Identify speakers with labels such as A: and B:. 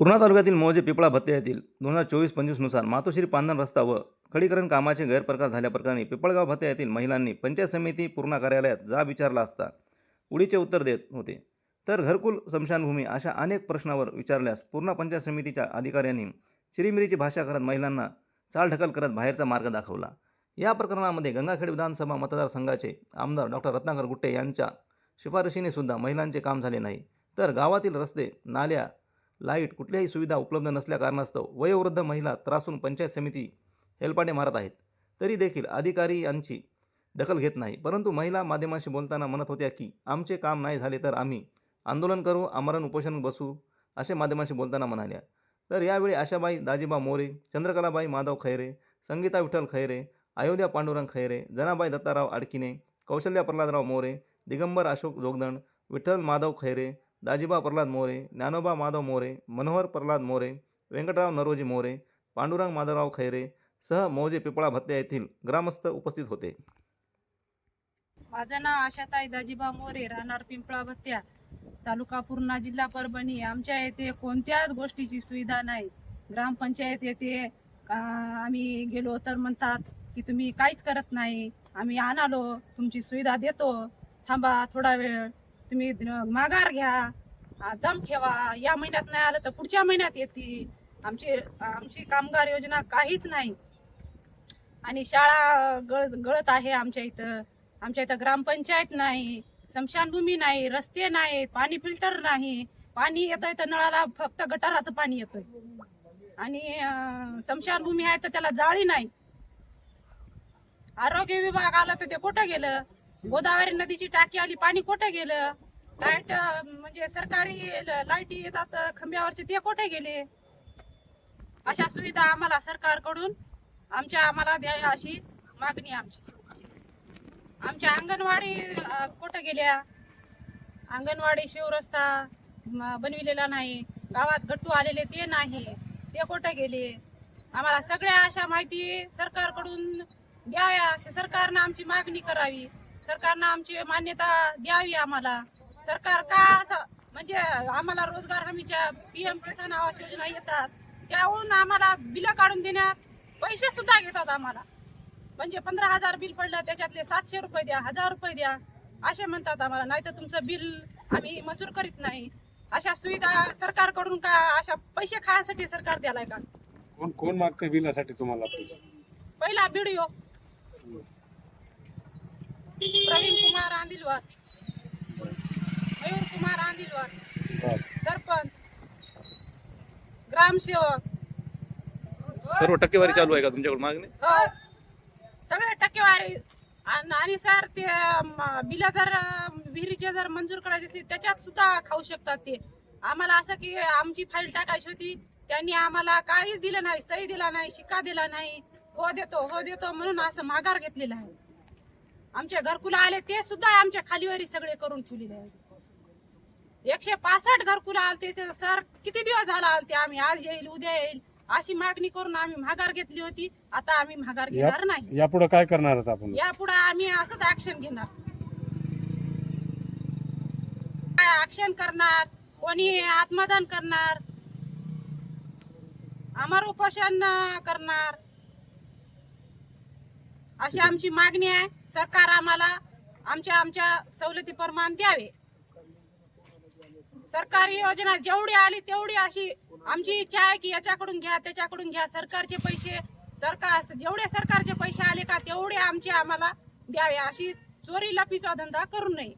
A: पूर्णा तालुक्यातील मोजे पिपळा भत्ते येथील दोन हजार चोवीस पंचवीसनुसार मातोश्री पांधन रस्ता व खडीकरण कामाचे गैरप्रकार झाल्याप्रकरणी पिपळगाव भत्ते येथील महिलांनी पंचायत समिती पूर्णा कार्यालयात जाब विचारला असता उडीचे उत्तर देत होते. तर घरकुल स्मशानभूमी अशा अनेक प्रश्नावर विचारल्यास पूर्णा पंचायत समितीच्या अधिकाऱ्यांनी चिरीमिरीची भाषा करत महिलांना चालढकल करत बाहेरचा मार्ग दाखवला. या प्रकरणामध्ये गंगाखेड विधानसभा मतदारसंघाचे आमदार डॉक्टर रत्नाकर गुट्टे यांच्या शिफारशीने सुद्धा महिलांचे काम झाले नाही. तर गावातील रस्ते नाल्या लाइट कुठल्याही सुविधा उपलब्ध नसल्या कारणास्तव वयोवृद्ध महिला त्रासून पंचायत समिती हेलपाटे मारत आहेत. तरी देखील अधिकारी यांची दखल घेत नाही. परंतु महिला माध्यमांशी बोलताना म्हणत होत्या की आमचे काम नाही झाले तर आम्ही आंदोलन करू आमरण उपोषण बसू असे माध्यमांशी बोलताना म्हणाल्या. तर यावेळी आशाबाई दाजीबा मोरे चंद्रकलाबाई माधव खैरे संगीता विठ्ठल खैरे अयोध्या पांडुरंग खैरे जनाबाई दत्ताराव आडकिने कौशल्या प्रल्हादराव मोरे दिगंबर अशोक जोगदंड विठ्ठल माधव खैरे दाजीबा प्रल्हाद मोरे ज्ञानोबा माधव मोरे मनोहर प्रल्हाद मोरे व्यंकटराव नरोजी मोरे पांडुरंग माधवराव खैरे सह मौजे पिपळा भत्ते येथील ग्रामस्थ उपस्थित होते.
B: माझं नाव आशाताई दाजीबा मोरे राहणार पिंपळा भत्त्या तालुका पूर्णा जिल्हा परभणी. आमच्या येथे कोणत्याच गोष्टीची सुविधा नाही. ग्रामपंचायत येथे आम्ही गेलो तर म्हणतात की तुम्ही काहीच करत नाही. आम्ही आणालो तुमची सुविधा देतो. थांबा थोडा वेळ. तुम्ही माघार घ्या. दम ठेवा. या महिन्यात नाही आलं तर पुढच्या महिन्यात येतील आमची आमची कामगार योजना काहीच नाही. आणि शाळा गळ गळत आहे आमच्या इथं. आमच्या इथं ग्रामपंचायत नाही. स्मशानभूमी नाही. रस्ते नाही. पाणी फिल्टर नाही. पाणी येतंय तर नळाला फक्त गटाराचं पाणी येतंय. आणि स्मशानभूमी आहे तर त्याला जाळी नाही. आरोग्य विभाग आला तर ते कुठं गेलं? गोदावरी नदीची टाकी आली पाणी कुठं गेलं? लाइट म्हणजे सरकारी लाईटी येतात खंब्यावरचे ते कुठे गेले? अशा सुविधा आम्हाला सरकारकडून आमच्या आम्हाला द्या अशी मागणी आमची. आमच्या अंगणवाडी कुठं गेल्या? अंगणवाडी शिवरस्ता बनविलेला नाही. गावात गट्टू आलेले ते नाही. ते कुठं गेले? आम्हाला सगळ्या अशा माहिती सरकारकडून द्याव्या असे सरकारनं आमची मागणी करावी. सरकारनं आमची मान्यता द्यावी आम्हाला. सरकार का असं म्हणजे आम्हाला रोजगार हमीच्या पी एम किसान आवास योजना येतात त्यावरून आम्हाला बिलं काढून देण्यात पैसे सुद्धा घेतात आम्हाला. म्हणजे पंधरा हजार बिल पडलं त्याच्यातले सातशे रुपये द्या हजार रुपये द्या असे म्हणतात आम्हाला. नाही तर तुमचं बिल आम्ही मंजूर करीत नाही. अशा सुविधा सरकारकडून का अशा पैसे खायसाठी सरकार द्यालाय का?
C: कोण कोण मागते बिलासाठी तुम्हाला पैसे?
B: पहिला व्हिडिओ प्रवीण कुमार आंदिलवार. मयूर कुमार आंदिलवार. सरपंच. ग्रामसेवक.
A: सर्व टक्केवारी चालू आहे का तुमच्याकडे मागणी?
B: हो. सगळे टक्केवारी. आणि आणि सर ते बिल जर विहिरीचे जर मंजूर करायचे असतील त्याच्यात सुद्धा खाऊ शकतात ते. आम्हाला असं की आमची फाईल टाकायची होती. त्यांनी आम्हाला काहीच दिलं नाही. सही दिला नाही शिक्का दिला नाही. हो देतो हो देतो म्हणून असं माघार घेतलेला आहे. आमचे घरकुला आले ते सुद्धा आमच्या खालीवरी सगळे करून ठेवलेले आहे एकशे पासष्ट घरकुला आलते ते सर किती दिवस झाला आलते? आम्ही आज येईल उद्या येईल. अशी मागणी करून आम्ही माघार घेतली होती. आता आम्ही माघार घेणार नाही.
C: यापुढे काय करणार आपण?
B: यापुढे आम्ही असंच ऍक्शन घेणार. काय ऍक्शन करणार? कोणी आत्मदान करणार? अमर उपोषण करणार? अशी आमची मागणी आहे. सरकार आम्हाला आमच्या आमच्या सवलती प्रमाण द्यावे. सरकारी योजना जेवढी आली तेवढी अशी आमची इच्छा आहे की याच्याकडून घ्या त्याच्याकडून घ्या. सरकारचे पैसे सरकार जेवढे सरकारचे पैसे आले का तेवढे आमचे आम्हाला द्यावे. अशी चोरी लपीचा धंदा करू नये.